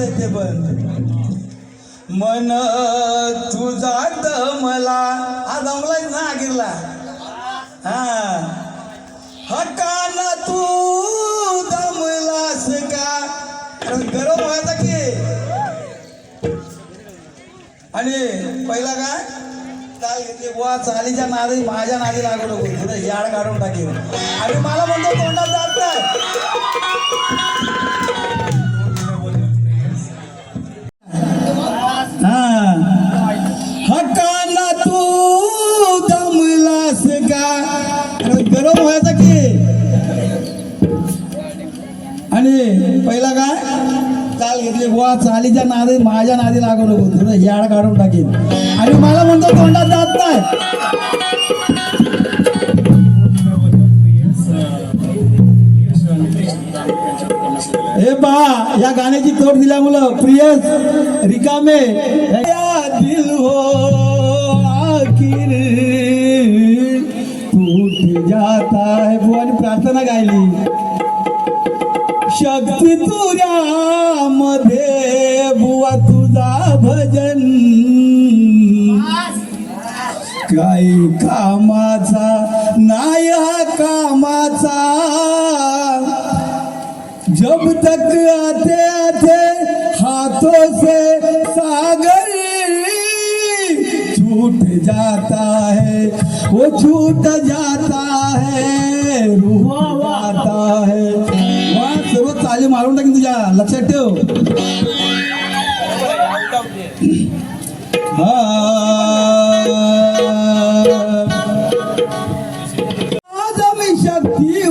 प्रेमाचे ते बंद. मन तुझा दमला हा दमलाय ना गिरला हा. हकान तू दमलास का? कारण गरम व्हायचा की? आणि पहिला काय चाल घेतली. बुवा चालीच्या नादी माझ्या नादी लागू नको. याड काढून टाकेल आणि मला म्हणतो तोंडात जात नाही. कारण व्हायचा की? आणि पहिला काय? चाल घेतली. वा चालीच्या नादी माझ्या नादी लागू नको. तुझं याड काढून टाकेल आणि मला म्हणतो तोंडात जात नाही. हे पहा या गाण्याची तोड दिल्यामुळं प्रियस रिकामे. दिल हो आखिर. तू जाता है बुवानी प्रार्थना गायली. शक्ती तुझ्या मध्ये बुवा तुझा भजन. काही कामाचा नाही हा कामाचा. जब तक आते आते हाथों से सागर छूट जाता है वो छूट जाता लक्षात ठेव. हा. आज मी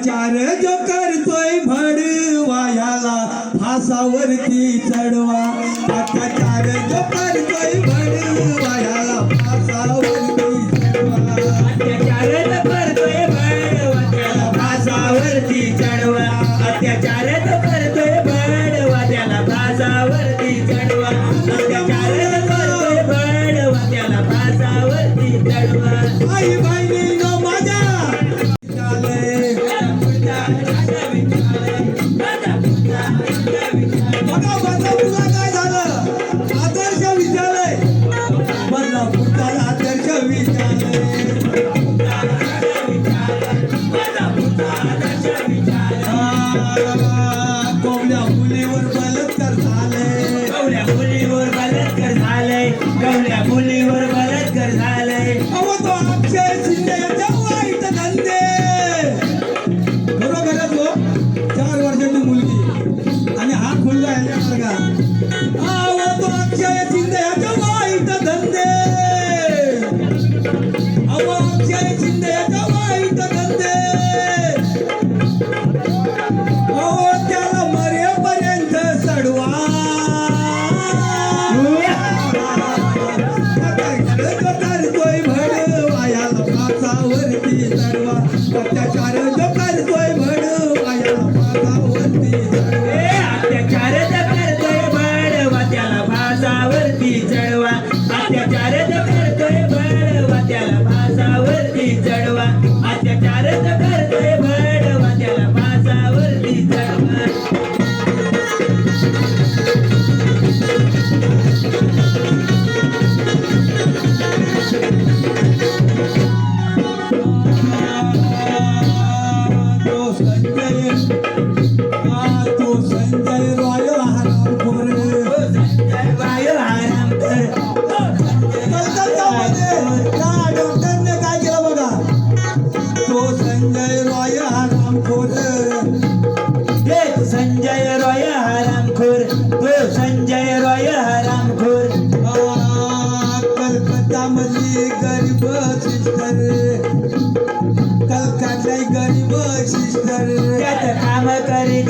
अत्याचार जो करतोय भडवा ह्याला फासावरती.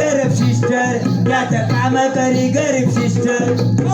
गरीब सिस्टर त्यात काम करी गरीब सिस्टर